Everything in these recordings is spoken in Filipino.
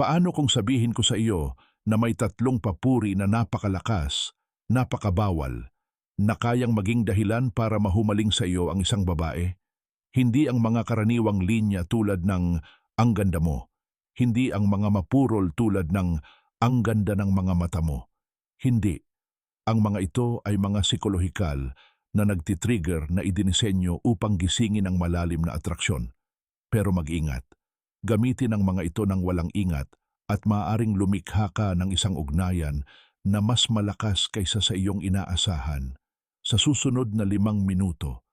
Paano kung sabihin ko sa iyo na may tatlong papuri na napakalakas, napakabawal, na kayang maging dahilan para mahumaling sa iyo ang isang babae? Hindi ang mga karaniwang linya tulad ng ang ganda mo. Hindi ang mga mapurol tulad ng ang ganda ng mga mata mo. Hindi. Ang mga ito ay mga psikolohikal na nagtitrigger na idinisenyo upang gisingin ang malalim na atraksyon. Pero mag-ingat. Gamitin ang mga ito ng walang ingat at maaaring lumikha ka ng isang ugnayan na mas malakas kaysa sa iyong inaasahan. Sa susunod na limang minuto,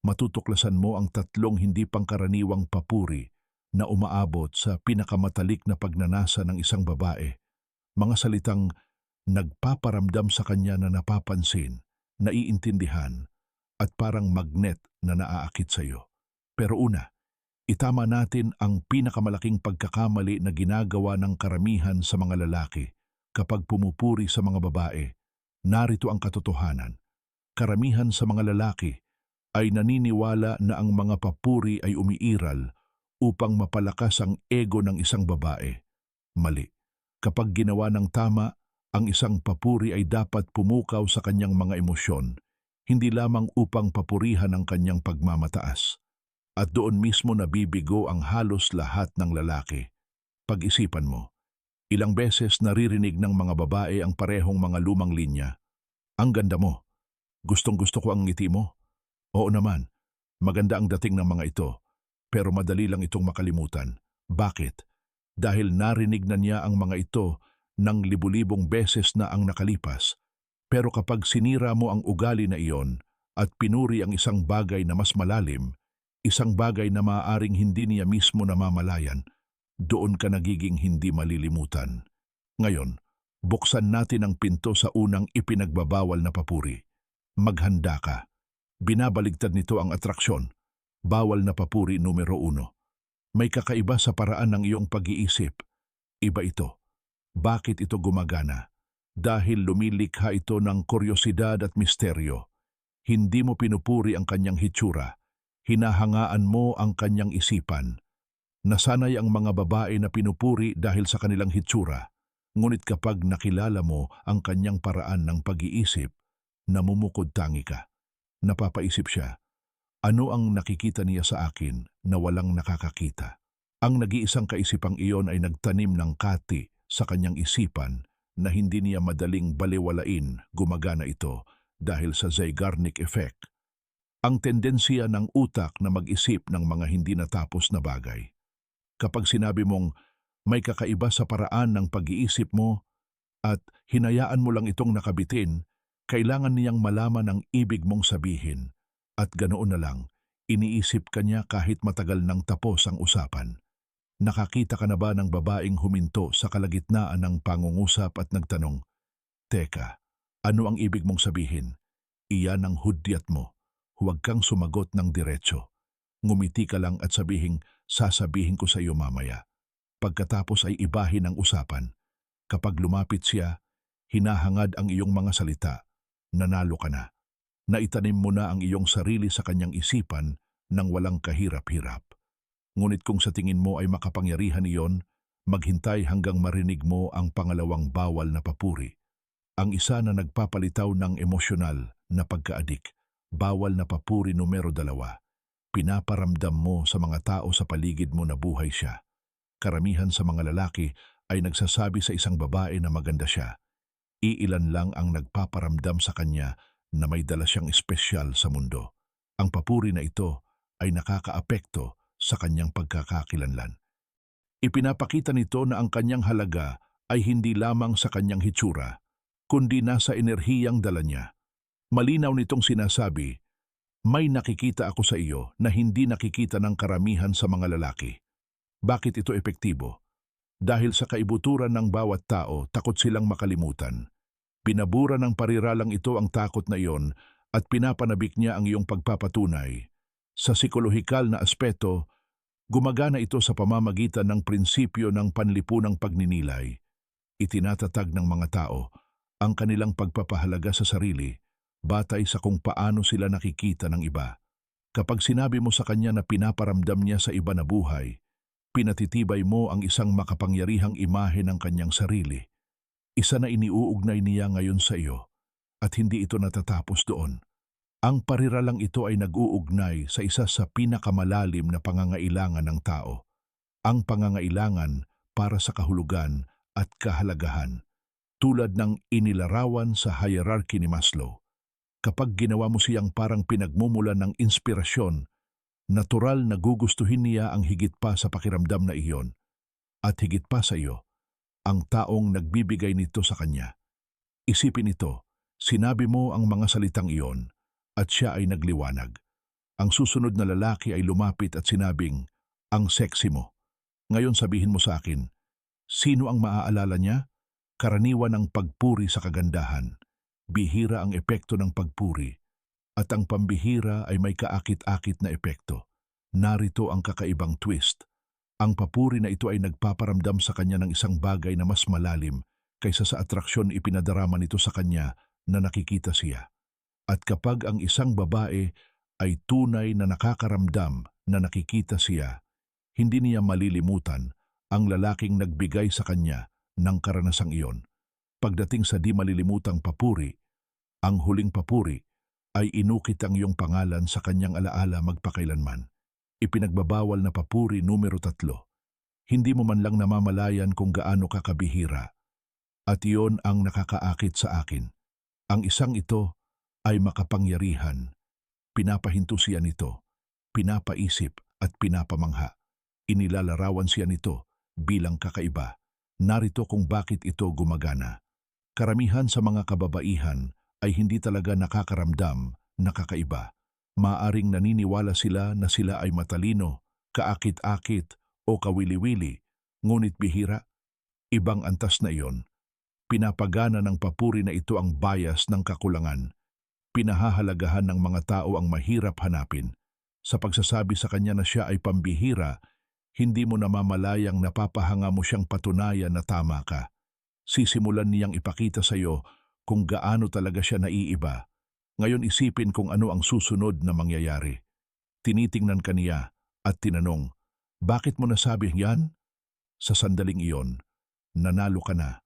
matutuklasan mo ang tatlong hindi pangkaraniwang papuri na umaabot sa pinakamatalik na pagnanasa ng isang babae. Mga salitang nagpaparamdam sa kanya na napapansin, naiintindihan, at parang magnet na naaakit sa iyo. Pero una, itama natin ang pinakamalaking pagkakamali na ginagawa ng karamihan sa mga lalaki kapag pumupuri sa mga babae. Narito ang katotohanan. Karamihan sa mga lalaki ay naniniwala na ang mga papuri ay umiiral upang mapalakas ang ego ng isang babae. Mali. Kapag ginawa ng tama, ang isang papuri ay dapat pumukaw sa kanyang mga emosyon, hindi lamang upang papurihan ang kanyang pagmamataas. At doon mismo nabibigo ang halos lahat ng lalaki. Pag-isipan mo, ilang beses naririnig ng mga babae ang parehong mga lumang linya. Ang ganda mo. Gustong gusto ko ang ngiti mo. Oo naman, maganda ang dating ng mga ito, pero madali lang itong makalimutan. Bakit? Dahil narinig na niya ang mga ito ng libu-libong beses na ang nakalipas. Pero kapag sinira mo ang ugali na iyon at pinuri ang isang bagay na mas malalim, isang bagay na maaaring hindi niya mismo namamalayan, doon ka nagiging hindi malilimutan. Ngayon, buksan natin ang pinto sa unang ipinagbabawal na papuri. Maghanda ka. Binabaligtad nito ang atraksyon. Bawal na papuri numero uno. May kakaiba sa paraan ng iyong pag-iisip. Iba ito. Bakit ito gumagana? Dahil lumilikha ito ng kuryosidad at misteryo. Hindi mo pinupuri ang kanyang hitsura. Hinahangaan mo ang kanyang isipan. Nasanay ang mga babae na pinupuri dahil sa kanilang hitsura. Ngunit kapag nakilala mo ang kanyang paraan ng pag-iisip, namumukod tangi ka. Napapaisip siya, ano ang nakikita niya sa akin na walang nakakakita? Ang nag-iisang kaisipang iyon ay nagtanim ng kati sa kanyang isipan na hindi niya madaling baliwalain gumagana ito dahil sa Zeigarnik effect. Ang tendensiya ng utak na mag-isip ng mga hindi natapos na bagay. Kapag sinabi mong may kakaiba sa paraan ng pag-iisip mo at hinayaan mo lang itong nakabitin, kailangan niyang malaman ang ibig mong sabihin at ganoon na lang, iniisip kanya kahit matagal nang tapos ang usapan. Nakakita ka na ba ng babaeng huminto sa kalagitnaan ng pangungusap at nagtanong, Teka, ano ang ibig mong sabihin? Iyan ang hudyat mo. Huwag kang sumagot ng diretso. Ngumiti ka lang at sabihing, sasabihin ko sa iyo mamaya. Pagkatapos ay ibahin ang usapan. Kapag lumapit siya, hinahangad ang iyong mga salita. Nanalo ka na. Naitanim mo na ang iyong sarili sa kanyang isipan nang walang kahirap-hirap. Ngunit kung sa tingin mo ay makapangyarihan iyon, maghintay hanggang marinig mo ang pangalawang bawal na papuri. Ang isa na nagpapalitaw ng emosyonal na pagkaadik, bawal na papuri numero dalawa. Pinaparamdam mo sa mga tao sa paligid mo na buhay siya. Karamihan sa mga lalaki ay nagsasabi sa isang babae na maganda siya. Iilan lang ang nagpaparamdam sa kanya na may dala siyang espesyal sa mundo. Ang papuri na ito ay nakakaapekto sa kanyang pagkakakilanlan. Ipinapakita nito na ang kanyang halaga ay hindi lamang sa kanyang hitsura, kundi nasa enerhiyang dala niya. Malinaw nitong sinasabi, may nakikita ako sa iyo na hindi nakikita ng karamihan sa mga lalaki. Bakit ito epektibo? Dahil sa kaibuturan ng bawat tao, takot silang makalimutan. Pinabura ng pariralang ito ang takot na iyon at pinapanabik niya ang iyong pagpapatunay. Sa psikolohikal na aspeto, Gumagana ito sa pamamagitan ng prinsipyo ng panlipunang pagninilay. Itinatatag ng mga tao ang kanilang pagpapahalaga sa sarili batay sa kung paano sila nakikita ng iba. Kapag sinabi mo sa kanya na pinaparamdam niya sa iba na buhay, pinatitibay mo ang isang makapangyarihang imahe ng kanyang sarili. Isa na iniuugnay niya ngayon sa iyo at hindi ito natatapos doon. Ang pariralang ito ay nag-uugnay sa isa sa pinakamalalim na pangangailangan ng tao. Ang pangangailangan para sa kahulugan at kahalagahan, tulad ng inilarawan sa hierarchy ni Maslow. Kapag ginawa mo siyang parang pinagmumulan ng inspirasyon, natural na gugustuhin niya ang higit pa sa pakiramdam na iyon. At higit pa sa iyo, ang taong nagbibigay nito sa kanya. Isipin ito, sinabi mo ang mga salitang iyon at siya ay nagliwanag. Ang susunod na lalaki ay lumapit at sinabing, ang sexy mo. Ngayon sabihin mo sa akin, sino ang maaalala niya? Karaniwan ang pagpuri sa kagandahan. Bihira ang epekto ng pagpuri. At ang pambihira ay may kaakit-akit na epekto. Narito ang kakaibang twist. Ang papuri na ito ay nagpaparamdam sa kanya ng isang bagay na mas malalim kaysa sa atraksyon ipinadarama nito sa kanya na nakikita siya. At kapag ang isang babae ay tunay na nakakaramdam na nakikita siya, hindi niya malilimutan ang lalaking nagbigay sa kanya ng karanasang iyon. Pagdating sa di malilimutang papuri, ang huling papuri ay inukit ang iyong pangalan sa kanyang alaala magpakailanman. Ipinagbabawal na papuri numero tatlo. Hindi mo man lang namamalayan kung gaano kakabihira. At iyon ang nakakaakit sa akin. Ang isang ito ay makapangyarihan. Pinapahinto siya nito, pinapaisip at pinapamangha. Inilalarawan siya nito bilang kakaiba. Narito kung bakit ito gumagana. Karamihan sa mga kababaihan ay hindi talaga nakakaramdam na kakaiba. Maaring naniniwala sila na sila ay matalino, kaakit-akit o kawili-wili, ngunit bihira. Ibang antas na iyon. Pinapagana ng papuri na ito ang bias ng kakulangan. Pinahahalagahan ng mga tao ang mahirap hanapin. Sa pagsasabi sa kanya na siya ay pambihira, hindi mo namamalayang napapahanga mo siyang patunayan na tama ka. Sisimulan niyang ipakita sa iyo kung gaano talaga siya naiiba ngayon isipin kung ano ang susunod na mangyayari. Tinitingnan ka niya at tinanong, Bakit mo nasabi yan? Sa sandaling iyon, nanalo ka na.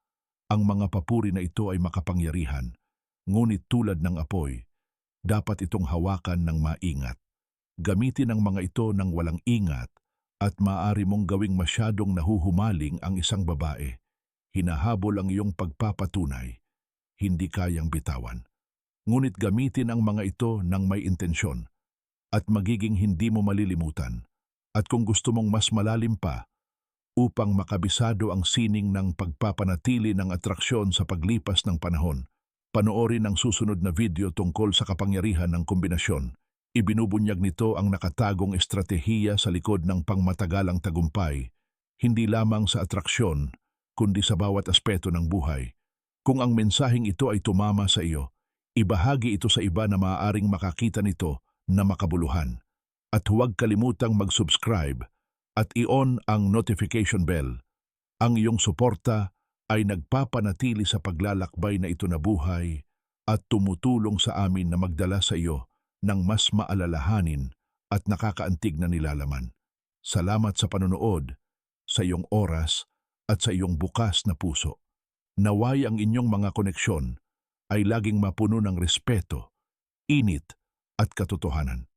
Ang mga papuri na ito ay makapangyarihan, ngunit tulad ng apoy, dapat itong hawakan ng maingat. Gamitin ang mga ito ng walang ingat at maaari mong gawing masyadong nahuhumaling ang isang babae. Hinahabol ang iyong pagpapatunay, hindi kayang bitawan ngunit gamitin ang mga ito ng may intensyon at magiging hindi mo malilimutan. At kung gusto mong mas malalim pa, upang makabisado ang sining ng pagpapanatili ng atraksyon sa paglipas ng panahon, panoorin ang susunod na video tungkol sa kapangyarihan ng kombinasyon. Ibinubunyag nito ang nakatagong estratehiya sa likod ng pangmatagalang tagumpay, hindi lamang sa atraksyon, kundi sa bawat aspeto ng buhay. Kung ang mensaheng ito ay tumama sa iyo, Ibahagi ito sa iba na maaaring makakita nito na makabuluhan. At huwag kalimutang mag-subscribe at i-on ang notification bell. Ang iyong suporta ay nagpapanatili sa paglalakbay na ito na buhay at tumutulong sa amin na magdala sa iyo ng mas maalalahanin at nakakaantig na nilalaman. Salamat sa panonood, sa iyong oras at sa iyong bukas na puso. Naway ang inyong mga koneksyon ay laging mapuno ng respeto, init at katotohanan.